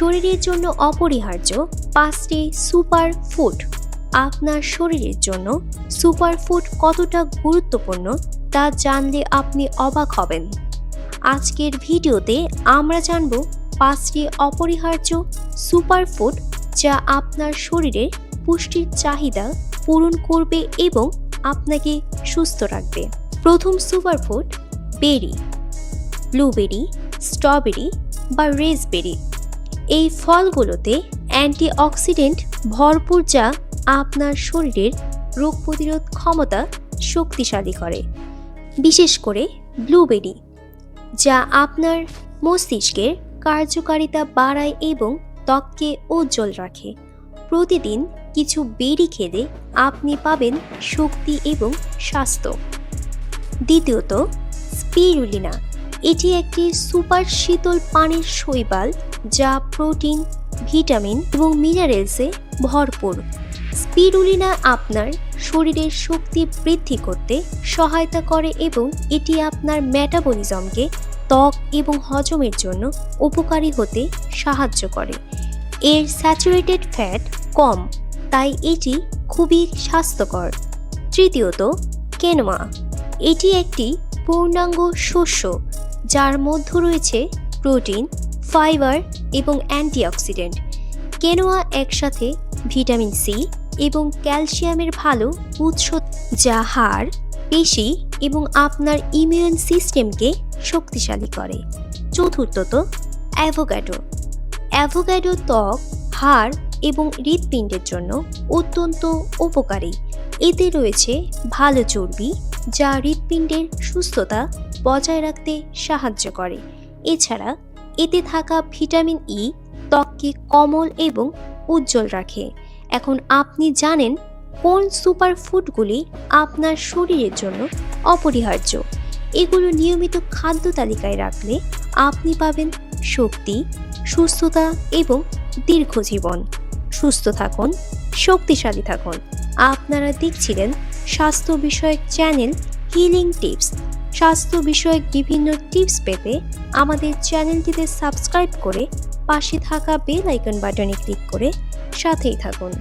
শরীরের জন্য অপরিহার্য পাঁচটি সুপার ফুড আপনার শরীরের জন্য সুপার ফুড কতটা গুরুত্বপূর্ণ তা জানলে আপনি অবাক হবেন। আজকের ভিডিওতে আমরা জানব পাঁচটি অপরিহার্য সুপার ফুড যা আপনার শরীরের পুষ্টির চাহিদা পূরণ করবে এবং আপনাকে সুস্থ রাখবে। প্রথম সুপারফুড বেরি, ব্লুবেরি, স্ট্রবেরি বা রেসবেরি। এই ফলগুলোতে অ্যান্টিঅক্সিডেন্ট ভরপুর যা আপনার শরীরের রোগ প্রতিরোধ ক্ষমতা শক্তিশালী করে। বিশেষ করে ব্লুবেরি, যা আপনার মস্তিষ্কের কার্যকারিতা বাড়ায় এবং ত্বককে উজ্জ্বল রাখে। প্রতিদিন কিছু বেরি খেলে আপনি পাবেন শক্তি এবং স্বাস্থ্য। দ্বিতীয়ত, স্পিরুলিনা এটি একটি সুপার শীতল পানির শৈবাল যা প্রোটিন, ভিটামিন এবং মিনারেলসে ভরপুর। স্পিরুলিনা আপনার শরীরের শক্তি বৃদ্ধি করতে সহায়তা করে এবং এটি আপনার মেটাবলিজমকে ত্বক এবং হজমের জন্য উপকারী হতে সাহায্য করে। এর স্যাচুরেটেড ফ্যাট কম, তাই এটি খুবই স্বাস্থ্যকর। তৃতীয়ত কেনোয়া এটি একটি পূর্ণাঙ্গ শস্য যার মধ্যে রয়েছে প্রোটিন, ফাইবার এবং অ্যান্টিঅক্সিডেন্ট। কেনোয়া একসাথে ভিটামিন সি এবং ক্যালসিয়ামের ভালো উৎস যা হাড়, পেশি এবং আপনার ইমিউন সিস্টেমকে শক্তিশালী করে। চতুর্থত, অ্যাভোক্যাডো। অ্যাভোক্যাডো ত্বক, হাড় এবং হৃৎপিণ্ডের জন্য অত্যন্ত উপকারী। এতে রয়েছে ভালো চর্বি যা হৃৎপিণ্ডের সুস্থতা বজায় রাখতে সাহায্য করে। এছাড়া, এতে থাকা ভিটামিন ই ত্বককে কমল এবং উজ্জ্বল রাখে। এখন আপনি জানেন কোন সুপার ফুডগুলি আপনার শরীরের জন্য অপরিহার্য। এগুলো নিয়মিত খাদ্য তালিকায় রাখলে আপনি পাবেন শক্তি, সুস্থতা এবং দীর্ঘ জীবন। সুস্থ থাকুন, শক্তিশালী থাকুন। আপনারা দেখছিলেন স্বাস্থ্য বিষয়ক চ্যানেল হিলিং টিপস স্বাস্থ্য বিষয়ক বিভিন্ন টিপস পেতে আমাদের চ্যানেলটিতে সাবস্ক্রাইব করে পাশে থাকা বেল আইকন বাটনে ক্লিক করে সাথেই থাকুন।